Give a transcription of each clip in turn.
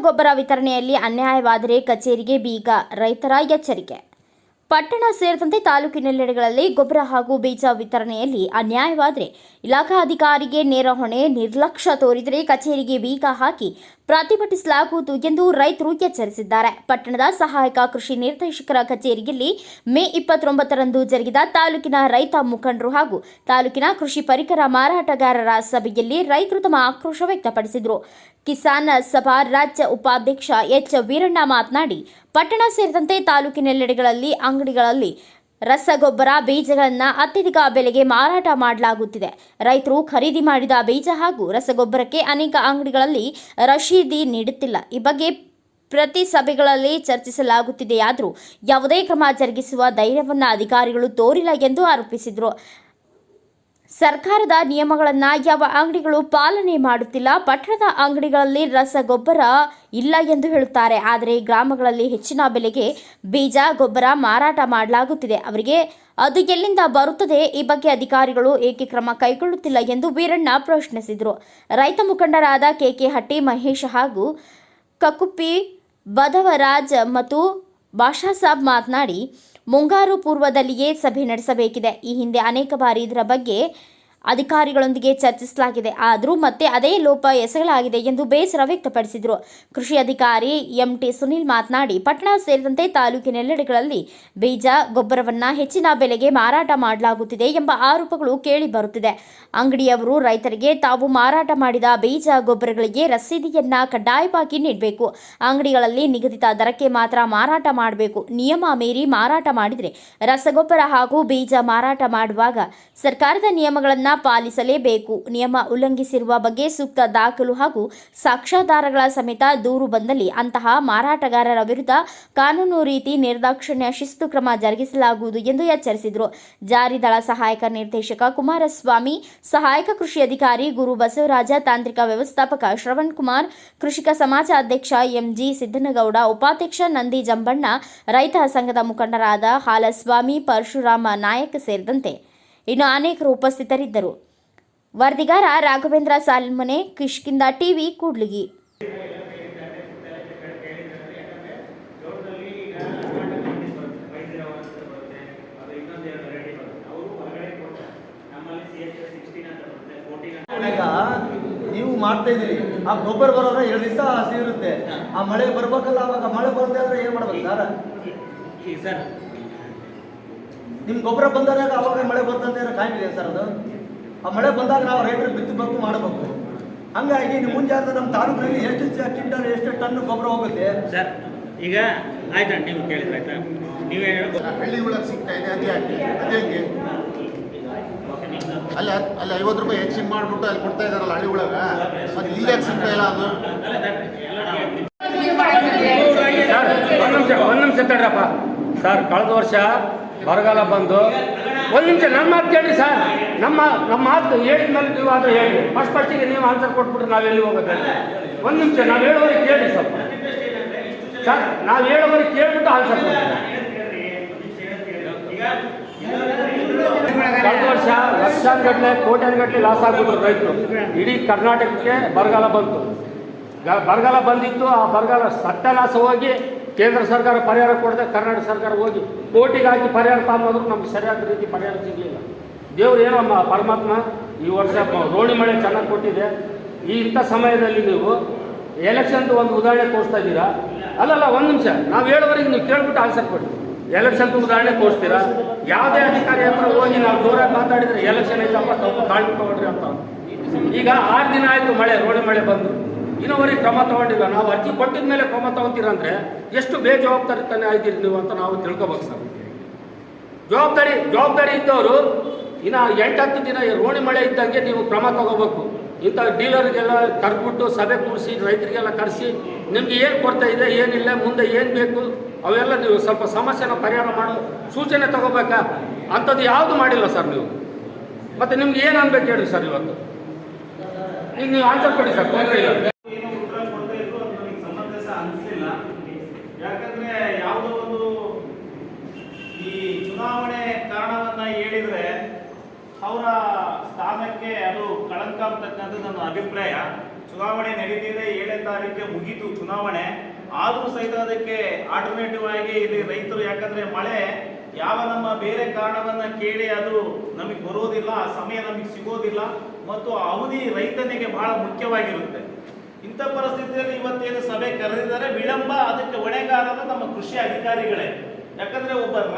ರಸಗೊಬ್ಬರ ವಿತರಣೆಯಲ್ಲಿ ಅನ್ಯಾಯವಾದರೆ ಕಚೇರಿಗೆ ಬೀಗ, ರೈತರ ಎಚ್ಚರಿಕೆ. ಪಟ್ಟಣ ಸೇರಿದಂತೆ ತಾಲೂಕಿನೆಲ್ಲೆಡೆಗಳಲ್ಲಿ ಗೊಬ್ಬರ ಹಾಗೂ ಬೀಜ ವಿತರಣೆಯಲ್ಲಿ ಅನ್ಯಾಯವಾದರೆ ಇಲಾಖಾ ಅಧಿಕಾರಿಗೆ ನೇರ ಹೊಣೆ, ನಿರ್ಲಕ್ಷ್ಯ ತೋರಿದರೆ ಕಚೇರಿಗೆ ಬೀಗ ಹಾಕಿ ಪ್ರತಿಭಟಿಸಲಾಗುವುದು ಎಂದು ರೈತರು ಎಚ್ಚರಿಸಿದ್ದಾರೆ. ಪಟ್ಟಣದ ಸಹಾಯಕ ಕೃಷಿ ನಿರ್ದೇಶಕರ ಕಚೇರಿಯಲ್ಲಿ ಮೇ ಇಪ್ಪತ್ತೊಂಬತ್ತರಂದು ಜರುಗಿದ ತಾಲೂಕಿನ ರೈತ ಮುಖಂಡರು ಹಾಗೂ ತಾಲೂಕಿನ ಕೃಷಿ ಪರಿಕರ ಮಾರಾಟಗಾರರ ಸಭೆಯಲ್ಲಿ ರೈತರು ತಮ್ಮ ಆಕ್ರೋಶ ವ್ಯಕ್ತಪಡಿಸಿದರು. ಕಿಸಾನ್ ಸಭಾ ರಾಜ್ಯ ಉಪಾಧ್ಯಕ್ಷ ಎಚ್ ವೀರಣ್ಣ ಮಾತನಾಡಿ, ಪಟ್ಟಣ ಸೇರಿದಂತೆ ತಾಲೂಕಿನೆಲ್ಲೆಡೆಗಳಲ್ಲಿ ಅಂಗಡಿಗಳಲ್ಲಿ ರಸಗೊಬ್ಬರ, ಬೀಜಗಳನ್ನು ಅತ್ಯಧಿಕ ಬೆಲೆಗೆ ಮಾರಾಟ ಮಾಡಲಾಗುತ್ತಿದೆ. ರೈತರು ಖರೀದಿ ಮಾಡಿದ ಬೀಜ ಹಾಗೂ ರಸಗೊಬ್ಬರಕ್ಕೆ ಅನೇಕ ಅಂಗಡಿಗಳಲ್ಲಿ ರಶೀದಿ ನೀಡುತ್ತಿಲ್ಲ. ಈ ಬಗ್ಗೆ ಪ್ರತಿ ಸಭೆಗಳಲ್ಲಿ ಚರ್ಚಿಸಲಾಗುತ್ತಿದೆಯಾದರೂ ಯಾವುದೇ ಕ್ರಮ ಜರುಗಿಸುವ ಧೈರ್ಯವನ್ನು ಅಧಿಕಾರಿಗಳು ತೋರಿಲ್ಲ ಎಂದು ಆರೋಪಿಸಿದರು. ಸರ್ಕಾರದ ನಿಯಮಗಳನ್ನು ಯಾವ ಅಂಗಡಿಗಳು ಪಾಲನೆ ಮಾಡುತ್ತಿಲ್ಲ, ಪಟ್ಟಣದ ಅಂಗಡಿಗಳಲ್ಲಿ ರಸಗೊಬ್ಬರ ಇಲ್ಲ ಎಂದು ಹೇಳುತ್ತಾರೆ. ಆದರೆ ಗ್ರಾಮಗಳಲ್ಲಿ ಹೆಚ್ಚಿನ ಬೆಲೆಗೆ ಬೀಜ, ಗೊಬ್ಬರ ಮಾರಾಟ ಮಾಡಲಾಗುತ್ತಿದೆ. ಅವರಿಗೆ ಅದು ಎಲ್ಲಿಂದ ಬರುತ್ತದೆ ಈ ಬಗ್ಗೆ ಅಧಿಕಾರಿಗಳು ಏಕೆ ಕ್ರಮ ಕೈಗೊಳ್ಳುತ್ತಿಲ್ಲ ಎಂದು ವೀರಣ್ಣ ಪ್ರಶ್ನಿಸಿದರು. ರೈತ ಮುಖಂಡರಾದ ಕೆಕೆ ಹಟ್ಟಿ, ಮಹೇಶ್ ಹಾಗೂ ಕಕುಪ್ಪಿ ಬದವರಾಜ್ ಮತ್ತು ಬಾಷಾ ಸಾಬ್ ಮಾತನಾಡಿ ಮುಂಗಾರು ಪೂರ್ವದಲ್ಲಿಯೇ ಸಭೆ ನಡೆಸಬೇಕಿದೆ. ಈ ಹಿಂದೆ ಅನೇಕ ಬಾರಿ ಇದರ ಬಗ್ಗೆ ಅಧಿಕಾರಿಗಳೊಂದಿಗೆ ಚರ್ಚಿಸಲಾಗಿದೆ. ಆದರೂ ಮತ್ತೆ ಅದೇ ಲೋಪ ಎಸಗಲಾಗಿದೆ ಎಂದು ಬೇಸರ ವ್ಯಕ್ತಪಡಿಸಿದರು. ಕೃಷಿ ಅಧಿಕಾರಿ ಎಂಟಿ ಸುನಿಲ್ ಮಾತನಾಡಿ ಪಟ್ಟಣ ಸೇರಿದಂತೆ ತಾಲೂಕಿನೆಲ್ಲೆಡೆಗಳಲ್ಲಿ ಬೀಜ, ಗೊಬ್ಬರವನ್ನು ಹೆಚ್ಚಿನ ಬೆಲೆಗೆ ಮಾರಾಟ ಮಾಡಲಾಗುತ್ತಿದೆ ಎಂಬ ಆರೋಪಗಳು ಕೇಳಿ ಬರುತ್ತಿದೆ. ಅಂಗಡಿಯವರು ರೈತರಿಗೆ ತಾವು ಮಾರಾಟ ಮಾಡಿದ ಬೀಜ, ಗೊಬ್ಬರಗಳಿಗೆ ರಸೀದಿಯನ್ನ ಕಡ್ಡಾಯವಾಗಿ ನೀಡಬೇಕು. ಅಂಗಡಿಗಳಲ್ಲಿ ನಿಗದಿತ ದರಕ್ಕೆ ಮಾತ್ರ ಮಾರಾಟ ಮಾಡಬೇಕು. ನಿಯಮ ಮೀರಿ ಮಾರಾಟ ಮಾಡಿದರೆ ರಸಗೊಬ್ಬರ ಹಾಗೂ ಬೀಜ ಮಾರಾಟ ಮಾಡುವಾಗ ಸರ್ಕಾರದ ನಿಯಮಗಳನ್ನು ಪಾಲಿಸಲೇಬೇಕು. ನಿಯಮ ಉಲ್ಲಂಘಿಸಿರುವ ಬಗ್ಗೆ ಸೂಕ್ತ ದಾಖಲು ಹಾಗೂ ಸಾಕ್ಷ್ಯಾಧಾರಗಳ ಸಮೇತ ದೂರು ಬಂದಲ್ಲಿ ಅಂತಹ ಮಾರಾಟಗಾರರ ವಿರುದ್ಧ ಕಾನೂನು ರೀತಿ ನಿರ್ದಾಕ್ಷಿಣ್ಯ ಶಿಸ್ತು ಕ್ರಮ ಜರುಗಿಸಲಾಗುವುದು ಎಂದು ಎಚ್ಚರಿಸಿದರು. ಜಾರಿ ದಳ ಸಹಾಯಕ ನಿರ್ದೇಶಕ ಕುಮಾರಸ್ವಾಮಿ, ಸಹಾಯಕ ಕೃಷಿ ಅಧಿಕಾರಿ ಗುರು ಬಸವರಾಜ, ತಾಂತ್ರಿಕ ವ್ಯವಸ್ಥಾಪಕ ಶ್ರವಣ್ ಕುಮಾರ್, ಕೃಷಿಕ ಸಮಾಜ ಅಧ್ಯಕ್ಷ ಎಂಜಿ ಸಿದ್ದನಗೌಡ, ಉಪಾಧ್ಯಕ್ಷ ನಂದಿ ಜಂಬಣ್ಣ, ರೈತ ಸಂಘದ ಮುಖಂಡರಾದ ಹಾಲಸ್ವಾಮಿ, ಪರಶುರಾಮ ನಾಯಕ್ ಸೇರಿದಂತೆ ಇನ್ನು ಅನೇಕರು ಉಪಸ್ಥಿತರಿದ್ದರು. ವರದಿಗಾರ ರಾಘವೇಂದ್ರ ಸಾಲ್ಮನೆ ಕಿಷ್ಕಿಂದ ಟಿವಿ ಕೂಡ್ಲಿಗಿ. ನೀವು ಮಾಡ್ತಾ ಇದೀರಿ ಆ ಗೊಬ್ಬರ ಬರೋದ್ರೆ ಎರಡು ದಿವಸ ಹಸಿ ಇರುತ್ತೆ. ಆ ಮಳೆ ಬರ್ಬೇಕಲ್ಲ ಅವಾಗ ಮಳೆ ಬರುತ್ತೆ ಅಂದ್ರೆ ಏನ್ ಮಾಡ್ಬೇಕು ಸರ್ ಸರ್ ನಿಮ್ ಗೊಬ್ಬರ ಬಂದಾಗ ಅವಾಗ ಮಳೆ ಬರ್ತಂತ ಏನೋ ಕಾಯ್ತಿದೆ ಸರ್ ಅದು. ಆ ಮಳೆ ಬಂದಾಗ ನಾವು ರೈತರು ಬಿತ್ತಬೇಕು ಮಾಡಬೇಕು. ಹಂಗಾಗಿ ನಿಮ್ಮ ಮುಂಜಾನೆ ನಮ್ಮ ತಾಲೂಕಿನಲ್ಲಿ ಎಷ್ಟು ಕ್ವಿಂಟಲ್ ಎಷ್ಟು ಟನ್ ಗೊಬ್ಬರ ಹೋಗುತ್ತೆ? ಸರ್ ಈಗ ಆಯ್ತಾ ನೀವು ಕೇಳಿದ್ರೆ ಆಯ್ತಾ? ನೀವೇ ಹೇಳ್ಬೋದು ಹಳ್ಳಿ ಒಳಗೆ ಸಿಗ್ತಾ ಇದೆ ಅದೇ ಹಾಕಿ ಅದೇ ಹಂಗೆ. ಅಲ್ಲಿ ಅಲ್ಲಿ ಐವತ್ತು ರೂಪಾಯಿ ಹೆಚ್ಚಿಗೆ ಮಾಡ್ಬಿಟ್ಟು ಅಲ್ಲಿ ಕೊಡ್ತಾ ಇದಾರಲ್ಲ ಹಳ್ಳಿ ಒಳಗೆ ಅದು ಇಲ್ಲಿ ಯಾಕೆ ಸಿಗ್ತಾ ಇಲ್ಲ ಅದು? ಸರ್ ಒಂದು ನಿಮಿಷ ಒಂದು ನಿಮಿಷ ತಡ್ರಪ್ಪ. ಸರ್ ಕಳೆದ ವರ್ಷ ಬರಗಾಲ ಬಂದು. ಒಂದು ನಿಮಿಷ ನನ್ನ ಮಾತು ಕೇಳಿ ಸರ್. ನಮ್ಮ ನಮ್ಮ ಮಾತು ಹೇಳಿದ ಮೇಲೆ ನೀವು ಆದರೆ ಹೇಳಿ. ಫಸ್ಟ್ ಫಸ್ಟಿಗೆ ನೀವು ಆನ್ಸರ್ ಕೊಟ್ಬಿಟ್ರೆ ನಾವೆಲ್ಲಿ ಹೋಗೋದು ಒಂದು ನಿಮಿಷ, ನಾವು ಹೇಳೋರಿಗೆ ಕೇಳಿ ಸ್ವಲ್ಪ. ಸರ್, ನಾವು ಹೇಳೋರಿಗೆ ಕೇಳಿಬಿಟ್ಟು ಆನ್ಸರ್ ಕೊಡ್ತೀವಿ ವರ್ಷ ಕೋಟ್ಯಾನ್ ಗಟ್ಟಲೆ ಲಾಸ್ ಆಗ್ಬಿಟ್ರು ರೈತರು. ಇಡೀ ಕರ್ನಾಟಕಕ್ಕೆ ಬರಗಾಲ ಬಂತು. ಬರಗಾಲ ಬಂದಿತ್ತು. ಆ ಬರಗಾಲ ಸತ್ಯನಾಶ ಹೋಗಿ ಕೇಂದ್ರ ಸರ್ಕಾರ ಪರಿಹಾರ ಕೊಡದೆ ಕರ್ನಾಟಕ ಸರ್ಕಾರ ಹೋಗಿ ಕೋಟಿಗೆ ಹಾಕಿ ಪರಿಹಾರ ತಗೊಂಡ್ರು ನಮ್ಗೆ ಸರಿಯಾದ ರೀತಿ ಪರಿಹಾರ ಸಿಗಲಿಲ್ಲ. ದೇವ್ರು ಏನೋ ಪರಮಾತ್ಮ ಈ ವರ್ಷ ರೋಣಿ ಮಳೆ ಚೆನ್ನಾಗಿ ಕೊಟ್ಟಿದೆ. ಈ ಇಂಥ ಸಮಯದಲ್ಲಿ ನೀವು ಎಲೆಕ್ಷನ್ದು ಒಂದು ಉದಾಹರಣೆ ತೋರಿಸ್ತಾ ಇದ್ದೀರಾ? ಅಲ್ಲಲ್ಲ, ಒಂದು ನಿಮಿಷ. ನಾವು ಹೇಳೋವರೆಗೆ ನೀವು ಕೇಳ್ಬಿಟ್ಟು ಆನ್ಸರ್ ಕೊಡಿ. ಎಲೆಕ್ಷನ್ದು ಉದಾಹರಣೆ ತೋರಿಸ್ತೀರಾ? ಯಾವುದೇ ಅಧಿಕಾರಿ ಹತ್ರ ಹೋಗಿ ನಾವು ಜೋರಾಗಿ ಮಾತಾಡಿದ್ರೆ ಎಲೆಕ್ಷನ್ ಐತಪ್ಪ ಸ್ವಲ್ಪ ತಗೊಳ್ರಿ ಅಂತ. ಈಗ ಆರು ದಿನ ಆಯಿತು ಮಳೆ, ರೋಣಿ ಮಳೆ ಬಂದು. ಇನ್ನೋವರೆಗೆ ಕ್ರಮ ತಗೊಂಡಿಲ್ಲ. ನಾವು ಅರ್ಜಿ ಕೊಟ್ಟಿದ ಮೇಲೆ ಕ್ರಮ ತಗೊಂತೀರಂದ್ರೆ ಎಷ್ಟು ಬೇಜವಾಬ್ದಾರಿ ತಾನೇ ಆಯ್ತೀರಿ ನೀವು ಅಂತ ನಾವು ತಿಳ್ಕೊಬೇಕು ಸರ್. ಜವಾಬ್ದಾರಿ ಜವಾಬ್ದಾರಿ ಇದ್ದವರು ಇನ್ನು ಎಂಟು ದಿನ ರೋಣಿ ಮಳೆ ಇದ್ದಂಗೆ ನೀವು ಕ್ರಮ ತಗೋಬೇಕು. ಇಂಥ ಡೀಲರ್ಗೆಲ್ಲ ಕರ್ಬಿಟ್ಟು ಸಭೆ ಕೂಡಿಸಿ ರೈತರಿಗೆಲ್ಲ ಕರೆಸಿ, ನಿಮ್ಗೆ ಏನು ಕೊಡ್ತಾ ಇದೆ, ಏನಿಲ್ಲ, ಮುಂದೆ ಏನು ಬೇಕು, ಅವೆಲ್ಲ ನೀವು ಸ್ವಲ್ಪ ಸಮಸ್ಯೆನ ಪರಿಹಾರ ಮಾಡೋ ಸೂಚನೆ ತಗೋಬೇಕಾ? ಅಂಥದ್ದು ಯಾವುದು ಮಾಡಿಲ್ಲ ಸರ್ ನೀವು. ಮತ್ತು ನಿಮ್ಗೆ ಏನು ಅನ್ಬೇಕು ಹೇಳಿ ಸರ್ ಇವತ್ತು? ಈಗ ನೀವು ಆನ್ಸರ್ ಕೊಡಿ ಸರ್, ತೊಂದರೆ ಇಲ್ಲ ಏನು ಉತ್ತರ ಕೊಡದೇ ಇದ್ರು ಅದು ನನಗೆ ಸಮಂಜಸ ಅನಿಸ್ಲಿಲ್ಲ ಯಾಕಂದ್ರೆ ಯಾವುದೋ ಒಂದು ಈ ಚುನಾವಣೆ ಕಾರಣವನ್ನ ಹೇಳಿದ್ರೆ ಅಂತಕ್ಕಂಥದ್ದು ನನ್ನ ಅಭಿಪ್ರಾಯ. ಚುನಾವಣೆ ನಡೀತಿದೆ, ಏಳನೇ ತಾರೀಕಿಗೆ ಮುಗೀತು ಚುನಾವಣೆ. ಆದರೂ ಸಹಿತ ಅದಕ್ಕೆ ಆಲ್ಟರ್ನೇಟಿವ್ ಆಗಿ ಇಲ್ಲಿ ರೈತರು ಯಾಕಂದ್ರೆ ಮಳೆ ಯಾವ ನಮ್ಮ ಬೇರೆ ಕಾರಣವನ್ನ ಕೇಳಿ ಅದು ನಮಗೆ ಬರೋದಿಲ್ಲ, ಆ ಸಮಯ ನಮಗೆ ಸಿಗೋದಿಲ್ಲ ಮತ್ತು ಅವಧಿ ರೈತನಿಗೆ ಬಹಳ ಮುಖ್ಯವಾಗಿರುತ್ತೆ. ಇಂಥ ಪರಿಸ್ಥಿತಿಯಲ್ಲಿ ಇವತ್ತೇನು ಸಭೆ ಕರೆದಿದ್ದಾರೆ, ವಿಳಂಬ, ಅದಕ್ಕೆ ಹೊಣೆಗಾರರು ನಮ್ಮ ಕೃಷಿ ಅಧಿಕಾರಿಗಳೇ.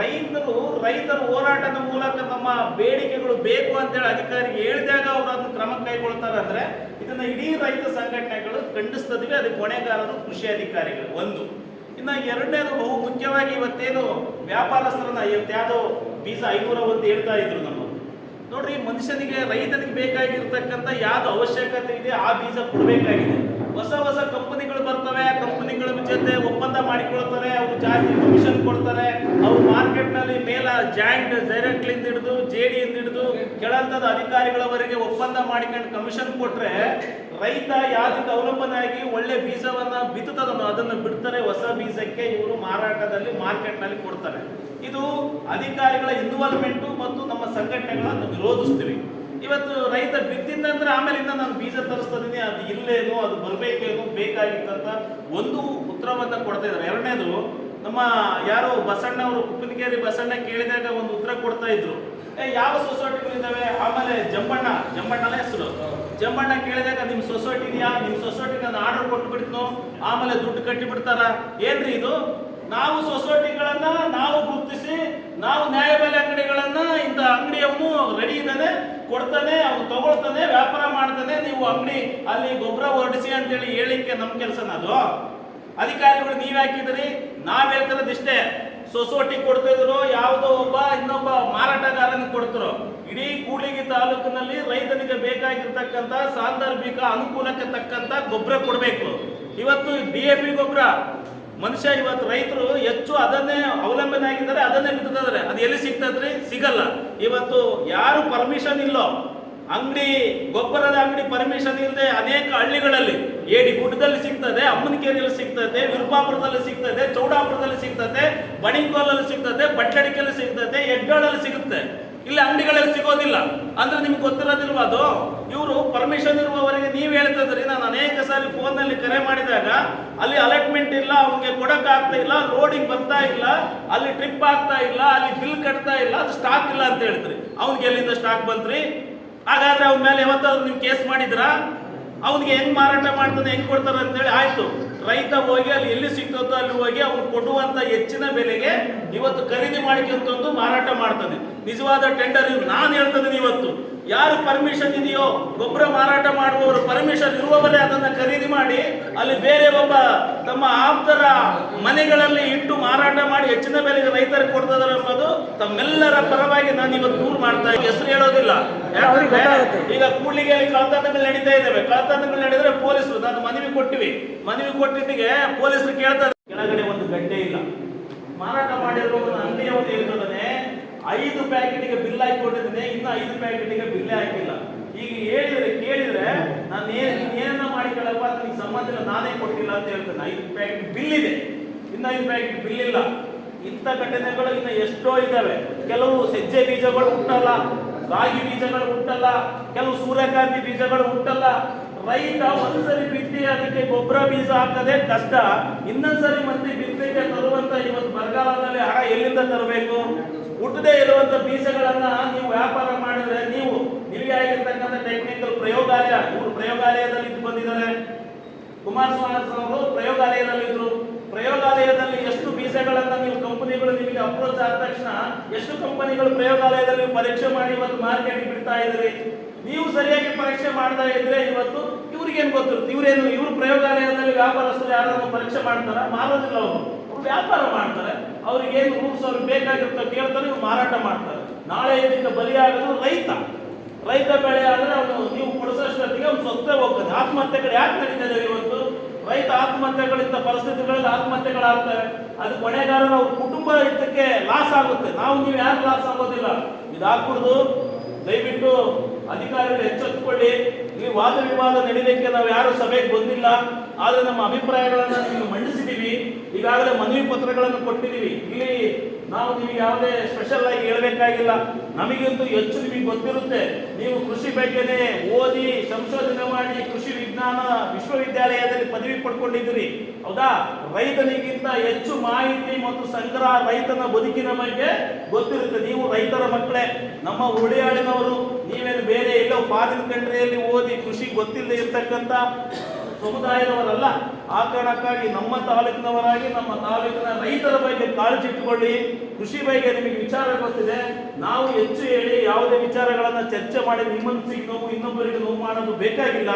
ರೈತರು, ರೈತರ ಹೋರಾಟದ ಮೂಲಕ ತಮ್ಮ ಬೇಡಿಕೆಗಳು ಬೇಕು ಅಂತೇಳಿ ಅಧಿಕಾರಿಗೆ ಹೇಳಿದಾಗ ಅವರು ಅದನ್ನು ಕ್ರಮ ಕೈಗೊಳ್ತಾರೆ ಅಂದ್ರೆ ಇದನ್ನ ಇಡೀ ರೈತ ಸಂಘಟನೆಗಳು ಖಂಡಿಸ್ತದ್ವಿ. ಅದಕ್ಕೆ ಹೊಣೆಗಾರರು ಕೃಷಿ ಅಧಿಕಾರಿಗಳು ಒಂದು. ಇನ್ನ ಎರಡನೇದು ಬಹು ಮುಖ್ಯವಾಗಿ ಇವತ್ತೇನು ವ್ಯಾಪಾರಸ್ಥರನ್ನ ಯಾವ್ದೋ ಬೀಜ ಐನೂರ ಒಂದು ಹೇಳ್ತಾ ಇದ್ರು ನಮ್ಮ ನೋಡ್ರಿ, ಮನುಷ್ಯನಿಗೆ ರೈತನಿಗೆ ಬೇಕಾಗಿರ್ತಕ್ಕಂಥ ಯಾವ್ದು ಅವಶ್ಯಕತೆ ಇದೆ ಆ ಬೀಜ ಕೊಡಬೇಕಾಗಿದೆ. ಹೊಸ ಹೊಸ ಕಂಪನಿಗಳು ಜೊತೆ ಒಪ್ಪಂದ ಮಾಡಿಕೊಳ್ತಾರೆ ಅವರು ಜಾಸ್ತಿ ಕಮಿಷನ್ ಕೊಡ್ತಾರೆ, ಅವ್ರು ಮಾರ್ಕೆಟ್ನಲ್ಲಿ ಮೇಲ ಜಾಯಿಂಟ್ ಡೈರೆಕ್ಟ್ಲಿಂದ ಹಿಡಿದು ಜೆ ಡಿಯಿಂದ ಹಿಡಿದು ಕೆಳಹಂತದ ಅಧಿಕಾರಿಗಳವರೆಗೆ ಒಪ್ಪಂದ ಮಾಡಿಕೊಂಡು ಕಮಿಷನ್ ಕೊಟ್ರೆ ರೈತ ಯಾವ್ದಕ್ಕೆ ಅವಲಂಬನೆ ಆಗಿ ಒಳ್ಳೆ ಬೀಜವನ್ನ ಬಿತ್ತದನ್ನು ಅದನ್ನು ಬಿಡ್ತಾರೆ. ಹೊಸ ಬೀಜಕ್ಕೆ ಇವರು ಮಾರಾಟದಲ್ಲಿ ಮಾರ್ಕೆಟ್ನಲ್ಲಿ ಕೊಡ್ತಾರೆ. ಇದು ಅಧಿಕಾರಿಗಳ ಇನ್ವಾಲ್ವ್ಮೆಂಟು ಮತ್ತು ನಮ್ಮ ಸಂಘಟನೆಗಳನ್ನು ವಿರೋಧಿಸ್ತೀವಿ. ಇವತ್ತು ರೈತ ಬಿತ್ತಿದ್ದಂದ್ರೆ ಆಮೇಲಿಂದ ನಾನು ಬೀಜ ತರಿಸ್ತಿದ್ದೀನಿ ಅದು ಇಲ್ಲೇನೋ, ಅದು ಬರಬೇಕೇನೋ ಬೇಕಾಗಿತ್ತಂತ ಒಂದು ಉತ್ತರವನ್ನ ಕೊಡ್ತಾ ಇದ್ದಾರೆ. ಎರಡನೇದು, ನಮ್ಮ ಯಾರು ಬಸಣ್ಣ ಅವರು ಕುಪ್ಪನಕೇರಿ ಬಸಣ್ಣ ಕೇಳಿದಾಗ ಒಂದು ಉತ್ತರ ಕೊಡ್ತಾ ಇದ್ರು. ಏ, ಯಾವ ಸೊಸೈಟಿಗಳಿದ್ದಾವೆ ಆಮೇಲೆ ಜಂಬಣ್ಣ, ಜಂಬಣ್ಣನ ಹೆಸರು. ಜಂಬಣ್ಣ ಕೇಳಿದಾಗ, ನಿಮ್ ಸೊಸೈಟಿ ಇದೆಯಾ ನಿಮ್ ಸೊಸೈಟಿ ನಾನು ಆರ್ಡರ್ ಕೊಟ್ಟು ಬಿಡ್ತು ಆಮೇಲೆ ದುಡ್ಡು ಕಟ್ಟಿ ಬಿಡ್ತಾರ ಏನ್ರಿ ಇದು? ನಾವು ಸೊಸೈಟಿಗಳನ್ನ ನಾವು ಗುರುತಿಸಿ, ನಾವು ನ್ಯಾಯಬೆಲೆ ಅಂಗಡಿಗಳನ್ನ ಇಂಥ ಅಂಗಡಿಯವನು ರೆಡಿ ಇದ್ದಾನೆ, ಕೊಡ್ತಾನೆ, ಅವನು ತಗೊಳ್ತಾನೆ, ವ್ಯಾಪಾರ ಮಾಡ್ತಾನೆ, ನೀವು ಅಂಗಡಿ ಅಲ್ಲಿ ಗೊಬ್ಬರ ಹೊರಡಿಸಿ ಅಂತೇಳಿ ಹೇಳಿಕ್ಕೆ ನಮ್ಮ ಕೆಲಸನ ಅದು. ಅಧಿಕಾರಿಗಳು ನೀವು ಹಾಕಿದ್ರಿ ನಾವ್ ಹೇಳ್ತಿರೋದು ಇಷ್ಟೇ. ಸೊಸೈಟಿ ಕೊಡ್ತಿದ್ರು, ಯಾವುದೋ ಒಬ್ಬ ಇನ್ನೊಬ್ಬ ಮಾರಾಟಗಾರನ ಕೊಡ್ತಿರೋ ಇಡೀ ಕೂಡ್ಲಿಗಿ ತಾಲೂಕಿನಲ್ಲಿ ರೈತನಿಗೆ ಬೇಕಾಗಿರ್ತಕ್ಕಂಥ ಸಾಂದರ್ಭಿಕ ಅನುಕೂಲಕ್ಕೆ ತಕ್ಕಂತ ಗೊಬ್ಬರ ಕೊಡಬೇಕು. ಇವತ್ತು ಡಿ ಎ ಪಿ ಗೊಬ್ಬರ. ಮನುಷ್ಯ ಇವತ್ತು ರೈತರು ಹೆಚ್ಚು ಅದನ್ನೇ ಅವಲಂಬನೆ ಆಗಿದ್ದಾರೆ, ಅದನ್ನೇ ಬಿಟ್ಟಿದ್ದಾರೆ ಅದು ಎಲ್ಲಿ ಸಿಗ್ತದ್ರಿ? ಸಿಗಲ್ಲ. ಇವತ್ತು ಯಾರು ಪರ್ಮಿಷನ್ ಇಲ್ಲೋ. ಅಂಗಡಿ, ಗೊಬ್ಬರದ ಅಂಗಡಿ ಪರ್ಮಿಷನ್ ಇಲ್ಲದೆ ಅನೇಕ ಹಳ್ಳಿಗಳಲ್ಲಿ ಏಡಿ ಗುಡ್ಡದಲ್ಲಿ ಸಿಗ್ತದೆ, ಅಮ್ಮನಕೇರಿಯಲ್ಲಿ ಸಿಗ್ತದೆ, ವಿರುಪಾಪುರದಲ್ಲಿ ಸಿಗ್ತದೆ, ಚೌಡಾಪುರದಲ್ಲಿ ಸಿಗ್ತದೆ, ಬಣಿಕೋಲಲ್ಲಿ ಸಿಗ್ತದೆ, ಬಟ್ಲಡಿಕೆಯಲ್ಲಿ ಸಿಗ್ತದೆ ಹೆಗ್ಗಾಳಲ್ಲಿ ಸಿಗುತ್ತೆ. ಇಲ್ಲಿ ಅಂಗಡಿಗಳಲ್ಲಿ ಸಿಗೋದಿಲ್ಲ. ಅಂದ್ರೆ ನಿಮ್ಗೆ ಗೊತ್ತಿರೋದಿಲ್ವ ಅದು? ಇವರು ಪರ್ಮಿಷನ್ ಇರುವವರೆಗೆ ನೀವು ಹೇಳ್ತದ್ರಿ ನಾನು ಅನೇಕ ಸಾರಿ ಫೋನ್ನಲ್ಲಿ ಕರೆ ಮಾಡಿದಾಗ ಅಲ್ಲಿ ಅಲಾಟ್ಮೆಂಟ್ ಇಲ್ಲ, ಅವ್ನಿಗೆ ಕೊಡಕ್ ಆಗ್ತಾ ಇಲ್ಲ ರೋಡಿಗೆ ಬರ್ತಾ ಇಲ್ಲ, ಅಲ್ಲಿ ಟ್ರಿಪ್ ಆಗ್ತಾ ಇಲ್ಲ, ಅಲ್ಲಿ ಬಿಲ್ ಕಟ್ತಾ ಇಲ್ಲ, ಅದು ಸ್ಟಾಕ್ ಇಲ್ಲ ಅಂತ ಹೇಳ್ತೀರಿ. ಅವ್ನಿಗೆ ಎಲ್ಲಿಂದ ಸ್ಟಾಕ್ ಬಂತ್ರಿ? ಹಾಗಾದ್ರೆ ಅವನ ಮೇಲೆ ಯಾವತ್ತಾದ್ರು ನೀವು ಕೇಸ್ ಮಾಡಿದ್ರಾ? ಅವ್ನಿಗೆ ಹೆಂಗ್ ಮಾರಾಟ ಮಾಡ್ತಾನೆ, ಹೆಂಗ್ ಕೊಡ್ತಾರೆ ಅಂತೇಳಿ ಆಯ್ತು. ರೈತ ಹೋಗಿ ಅಲ್ಲಿ ಎಲ್ಲಿ ಸಿಗ್ತದೋ ಅಲ್ಲಿ ಹೋಗಿ ಅವ್ನು ಕೊಡುವಂತ ಹೆಚ್ಚಿನ ಬೆಲೆಗೆ ಇವತ್ತು ಖರೀದಿ ಮಾಡಿಕೊಂತಂದು ಮಾರಾಟ ಮಾಡ್ತದೆ. ನಿಜವಾದ ಟೆಂಡರ್ ನಾನು ಹೇಳ್ತದೆ ಇವತ್ತು ಯಾರು ಪರ್ಮಿಷನ್ ಇದೆಯೋ ಗೊಬ್ಬರ ಮಾರಾಟ ಮಾಡುವವರು ಪರ್ಮಿಷನ್ ಇರುವವರೇ ಅದನ್ನ ಖರೀದಿ ಮಾಡಿ ಅಲ್ಲಿ ಬೇರೆ ಒಬ್ಬ ತಮ್ಮ ಆಪ್ತರ ಮನೆಗಳಲ್ಲಿ ಇಟ್ಟು ಮಾರಾಟ ಮಾಡಿ ಹೆಚ್ಚಿನ ಬೆಲೆಗೆ ರೈತರಿಗೆ ಕೊಡ್ತಾರೆ ಅನ್ನೋದು ತಮ್ಮೆಲ್ಲರ ಪರವಾಗಿ ನಾನು ಇವತ್ತು ದೂರ ಮಾಡ್ತಾ ಇದ್ದೀನಿ. ಹೆಸರು ಹೇಳೋದಿಲ್ಲ. ಯಾಕಂದ್ರೆ ಈಗ ಕೂಡ್ಲಿಗೆ ಕಳತನಗಳು ನಡೀತಾ ಇದ್ದಾವೆ. ಕಳತನಗಳು ನಡೆದ್ರೆ ಪೊಲೀಸರು ನಾನು ಮನವಿ ಕೊಟ್ಟಿವಿ. ಮನವಿ ಕೊಟ್ಟಿದ್ದಿಗೆ ಪೊಲೀಸರು ಕೇಳ್ತಾರೆ ಕೆಳಗಡೆ ಒಂದು ಗಡ್ಡೆ ಇಲ್ಲ. ಮಾರಾಟ ಮಾಡಿರುವ ಅಂಗಡಿಯವನು ಹೇಳ್ತಾನೆ ಐದು ಪ್ಯಾಕೆಟ್ಗೆ ಬಿಲ್ ಹಾಕಿಕೊಂಡಿದ್ದೇನೆ ಇನ್ನು ಐದು ಪ್ಯಾಕೆಟ್ಗೆ ಬಿಲ್ ಹಾಕಿಲ್ಲ. ಈಗ ಹೇಳಿದ್ರೆ ಕೇಳಿದ್ರೆ ನಾನು ಏನು ನೀನ್ ಏನನ್ನ ಮಾಡಿಕೊಳ್ಳಪ್ಪ ನಿಂಗೆ ಸಂಬಂಧ ನಾನೇ ಕೊಟ್ಟಿಲ್ಲ ಅಂತ ಹೇಳ್ತೇನೆ. ಐದು ಪ್ಯಾಕೆಟ್ ಬಿಲ್ ಇದೆ ಇನ್ನು ಐದು ಪ್ಯಾಕೆಟ್ ಬಿಲ್ ಇಲ್ಲ ಇಂಥ ಘಟನೆಗಳು ಇನ್ನು ಎಷ್ಟೋ ಇದ್ದಾವೆ. ಕೆಲವು ಸಜ್ಜೆ ಬೀಜಗಳು ಹುಟ್ಟಲ್ಲ, ರಾಗಿ ಬೀಜಗಳು ಹುಟ್ಟಲ್ಲ, ಕೆಲವು ಸೂರ್ಯಕಾಂತಿ ಬೀಜಗಳು ಹುಟ್ಟಲ್ಲ. ರೈತ ಒಂದ್ಸರಿ ಬಿತ್ತಿ ಅದಕ್ಕೆ ಗೊಬ್ಬರ ಬೀಜ ಹಾಕದೆ ಕಷ್ಟ, ಇನ್ನೊಂದ್ಸರಿ ಮತ್ತೆ ಬಿತ್ತಕ್ಕೆ ತರುವಂತ ಇವತ್ತು ಬರಗಾಲದಲ್ಲಿ ಹಣ ಎಲ್ಲಿಂದ ತರಬೇಕು? ಹುಟ್ಟದೇ ಇರುವಂತ ಬೀಜಗಳನ್ನ ನೀವು ವ್ಯಾಪಾರ ಮಾಡಿದ್ರೆ ನೀವು ನಿಮಗೆ ಆಗಿರ್ತಕ್ಕಂಥ ಟೆಕ್ನಿಕಲ್ ಪ್ರಯೋಗಾಲಯ ಇವರು ಪ್ರಯೋಗಾಲಯದಲ್ಲಿ ಇದ್ದು ಬಂದಿದ್ದಾರೆ. ಕುಮಾರಸ್ವಾಮಿ ಅವರು ಪ್ರಯೋಗಾಲಯದಲ್ಲಿ ಇದ್ರು ಪ್ರಯೋಗಾಲಯದಲ್ಲಿ ಎಷ್ಟು ಬೀಜಗಳನ್ನ ನೀವು ಕಂಪನಿಗಳು ನಿಮಗೆ ಅಪ್ರೋಚ್ ಆದ ತಕ್ಷಣ ಎಷ್ಟು ಕಂಪನಿಗಳು ಪ್ರಯೋಗಾಲಯದಲ್ಲಿ ಪರೀಕ್ಷೆ ಮಾಡಿ ಇವತ್ತು ಮಾರ್ಕೆಟ್ ಬಿಡ್ತಾ ಇದ್ರಿ ನೀವು ಸರಿಯಾಗಿ ಪರೀಕ್ಷೆ ಮಾಡ್ತಾ ಇದ್ರೆ ಇವತ್ತು ಇವ್ರಿಗೇನು ಗೊತ್ತಿರುತ್ತೆ? ಇವ್ರೇನು, ಇವ್ರು ಪ್ರಯೋಗಾಲಯದಲ್ಲಿ ವ್ಯಾಪಾರಸ್ಥರು ಯಾರಾದ್ರೂ ಪರೀಕ್ಷೆ ಮಾಡ್ತಾರ? ಮಾರೋದಿಲ್ಲ ಅವ್ರು. ವ್ಯಾಪಾರ ಮಾಡ್ತಾರೆ. ಅವ್ರಿಗೆ ಏನು ರೂಲ್ಸ್ ಅವ್ರಿಗೆ ಬೇಕಾಗಿರ್ತ ಕೇಳ್ತಾರೆ, ಇವ್ರು ಮಾರಾಟ ಮಾಡ್ತಾರೆ. ನಾಳೆ ಇದರಿಂದ ಬಲಿಯಾಗೋದು ರೈತ. ರೈತ ಬೆಳೆ ಆದರೆ ಅವನು ನೀವು ಕೊಡಿಸೋಷ್ಟೊತ್ತಿಗೆ ಅವ್ನು ಸೊತ್ತೆ ಹೋಗ್ತದೆ ಆತ್ಮಹತ್ಯೆಗಳು ಯಾಕೆ ನಡೀತದೆ ಇವತ್ತು? ರೈತ ಆತ್ಮಹತ್ಯೆಗಳಿಂದ ಪರಿಸ್ಥಿತಿಗಳಲ್ಲಿ ಆತ್ಮಹತ್ಯೆಗಳಾಗ್ತವೆ ಅದು ಕೊನೆಗಾರರು ಅವ್ರ ಕುಟುಂಬ ಇದಕ್ಕೆ ಲಾಸ್ ಆಗುತ್ತೆ. ನಾವು ನೀವು ಯಾರು ಲಾಸ್ ಆಗೋದಿಲ್ಲ. ಇದಾಗ್ಬಿಡ್ದು. ದಯವಿಟ್ಟು ಅಧಿಕಾರಿಗಳು ಎಚ್ಚೆತ್ತುಕೊಳ್ಳಿ. ಈ ವಾದ ವಿವಾದ ನಡೀಲಿಕ್ಕೆ ನಾವು ಯಾರು ಸಭೆಗೆ ಬಂದಿಲ್ಲ. ಆದರೆ ನಮ್ಮ ಅಭಿಪ್ರಾಯಗಳನ್ನು ನೀವು ಮಂಡಿಸಿದೀವಿ ಈಗಾಗಲೇ ಮನವಿ ಪತ್ರಗಳನ್ನು ಕೊಟ್ಟಿದ್ದೀವಿ. ಇಲ್ಲಿ ನಾವು ನಿಮಗೆ ಯಾವುದೇ ಸ್ಪೆಷಲ್ ಆಗಿ ಹೇಳಬೇಕಾಗಿಲ್ಲ. ನಮಗಂತೂ ಹೆಚ್ಚು ನಿಮಗೆ ಗೊತ್ತಿರುತ್ತೆ. ನೀವು ಕೃಷಿ ಬಗ್ಗೆನೇ ಓದಿ, ಸಂಶೋಧನೆ ಮಾಡಿ ಕೃಷಿ ವಿಜ್ಞಾನ ವಿಶ್ವವಿದ್ಯಾಲಯದಲ್ಲಿ ಪದವಿ ಪಡ್ಕೊಂಡಿದ್ದೀರಿ. ಹೌದಾ? ರೈತನಿಗಿಂತ ಹೆಚ್ಚು ಮಾಹಿತಿ ಮತ್ತು ಸಂಗ್ರಹ ರೈತನ ಬದುಕಿನ ಬಗ್ಗೆ ಗೊತ್ತಿರುತ್ತೆ. ನೀವು ರೈತರ ಮಕ್ಕಳೇ, ನಮ್ಮ ಉಳಿಯಾಳಿನವರು, ನೀವೇನು ಬೇರೆ ಎಲ್ಲೋ ಫಾರಿನ್ ಕಂಟ್ರಿಯಲ್ಲಿ ಓದಿ ಕೃಷಿ ಗೊತ್ತಿಲ್ಲದೆ ಇರ್ತಕ್ಕಂಥ ಸಮುದಾಯದವರಲ್ಲ. ಆ ಕಾರಣಕ್ಕಾಗಿ ನಮ್ಮ ತಾಲೂಕಿನವರಾಗಿ, ನಮ್ಮ ತಾಲೂಕಿನ ರೈತರ ಬಗ್ಗೆ ಕಾಳಜಿ ಇಟ್ಟುಕೊಳ್ಳಿ ಕೃಷಿ ಬಗ್ಗೆ ನಿಮಗೆ ವಿಚಾರ ಗೊತ್ತಿದೆ. ನಾವು ಹೆಚ್ಚು ಹೇಳಿ ಯಾವುದೇ ವಿಚಾರಗಳನ್ನು ಚರ್ಚೆ ಮಾಡಿ ನಿಮ್ಮನ್ಸಿಗೆ ನೋವು, ಇನ್ನೊಬ್ಬರಿಗೆ ನೋವು ಮಾಡೋದು ಬೇಕಾಗಿಲ್ಲ.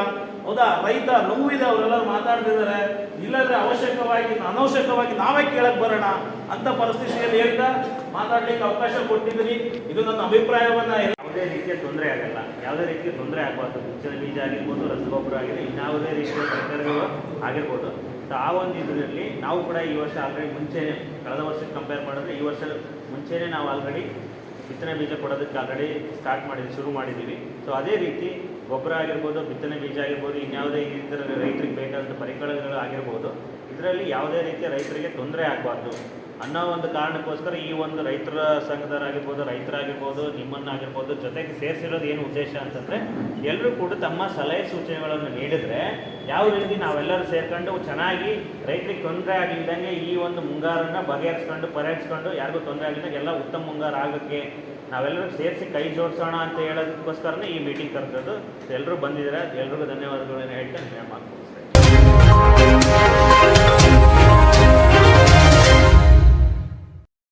ಹೌದಾ? ರೈತ ನೋವಿದೆ, ಅವರೆಲ್ಲರೂ ಮಾತಾಡ್ತಿದ್ದಾರೆ. ಇಲ್ಲದ್ರೆ ಅವಶ್ಯಕವಾಗಿ, ಅನವಶ್ಯಕವಾಗಿ ನಾವೇ ಕೇಳಕ್ ಬರೋಣ ಅಂತ ಪರಿಸ್ಥಿತಿಯಲ್ಲಿ ಹೇಳ್ತಾ ಮಾತಾಡ್ಲಿಕ್ಕೆ ಅವಕಾಶ ಕೊಟ್ಟಿದ್ದೀರಿ. ಇದು ನನ್ನ ಅಭಿಪ್ರಾಯವನ್ನ ಯಾವುದೇ ರೀತಿಯ ತೊಂದರೆ ಆಗಲ್ಲ. ಯಾವುದೇ ರೀತಿಯ ತೊಂದರೆ ಆಗಬಾರ್ದು. ಹುಚ್ಚಿನ ಬೀಜ ಆಗಿರ್ಬೋದು, ರಸಗೊಬ್ಬರ ಆಗಿರಲಿ ಇನ್ಯಾವುದೇ ರೀತಿಯ ಸರ್ಕಾರಗಳು ಆಗಿರ್ಬೋದು. ಸೊ ಆ ಒಂದು ಇದರಲ್ಲಿ ನಾವು ಕೂಡ ಈ ವರ್ಷ ಆಲ್ರೆಡಿ ಮುಂಚೆನೆ, ಕಳೆದ ವರ್ಷಕ್ಕೆ ಕಂಪೇರ್ ಮಾಡಿದ್ರೆ ಈ ವರ್ಷ ಮುಂಚೆನೇ ನಾವು ಆಲ್ರೆಡಿ ಬಿತ್ತನೆ ಬೀಜ ಕೊಡೋದಕ್ಕೆ ಆಲ್ರೆಡಿ ಸ್ಟಾರ್ಟ್ ಮಾಡಿದ್ವಿ ಶುರು ಮಾಡಿದ್ದೀವಿ ಸೊ ಅದೇ ರೀತಿ ಗೊಬ್ಬರ ಆಗಿರ್ಬೋದು, ಬಿತ್ತನೆ ಬೀಜ ಆಗಿರ್ಬೋದು, ಇನ್ಯಾವುದೇ ರೀತಿಯ ರೈತರಿಗೆ ಬೇಕಾದಂಥ ಪರಿಕರಗಳು ಆಗಿರ್ಬೋದು, ಇದರಲ್ಲಿ ಯಾವುದೇ ರೀತಿಯ ರೈತರಿಗೆ ತೊಂದರೆ ಆಗಬಾರ್ದು. ಅನ್ನೋ ಒಂದು ಕಾರಣಕ್ಕೋಸ್ಕರ ಈ ಒಂದು ರೈತರ ಸಂಘದವರಾಗಿರ್ಬೋದು, ರೈತರಾಗಿರ್ಬೋದು, ನಿಮ್ಮನ್ನಾಗಿರ್ಬೋದು ಜೊತೆಗೆ ಸೇರಿಸಿರೋದು ಏನು ಉದ್ದೇಶ ಅಂತಂದರೆ ಎಲ್ಲರೂ ಕೂಡ ತಮ್ಮ ಸಲಹೆ ಸೂಚನೆಗಳನ್ನು ನೀಡಿದರೆ ಯಾವ ರೀತಿ ನಾವೆಲ್ಲರೂ ಸೇರ್ಕೊಂಡು ಚೆನ್ನಾಗಿ ರೈತರಿಗೆ ತೊಂದರೆ ಆಗಿಲ್ದಂಗೆ ಈ ಒಂದು ಮುಂಗಾರನ್ನು ಬಗೆಹರಿಸ್ಕೊಂಡು ಪರಿಹರಿಸ್ಕೊಂಡು ಯಾರಿಗೂ ತೊಂದರೆ ಆಗಿಲ್ದಂಗೆ ಎಲ್ಲ ಉತ್ತಮ ಮುಂಗಾರ ಆಗೋಕ್ಕೆ ನಾವೆಲ್ಲರೂ ಸೇರಿಸಿ ಕೈ ಜೋಡಿಸೋಣ ಅಂತ ಹೇಳೋದಕ್ಕೋಸ್ಕರನೇ ಈ ಮೀಟಿಂಗ್ ಕರೆದದ್ದು. ಎಲ್ಲರೂ ಬಂದಿದ್ದಾರೆ? ಎಲ್ರಿಗೂ ಧನ್ಯವಾದಗಳನ್ನು ಹೇಳ್ತಾ ಮುಗಿಸ್ತೇನೆ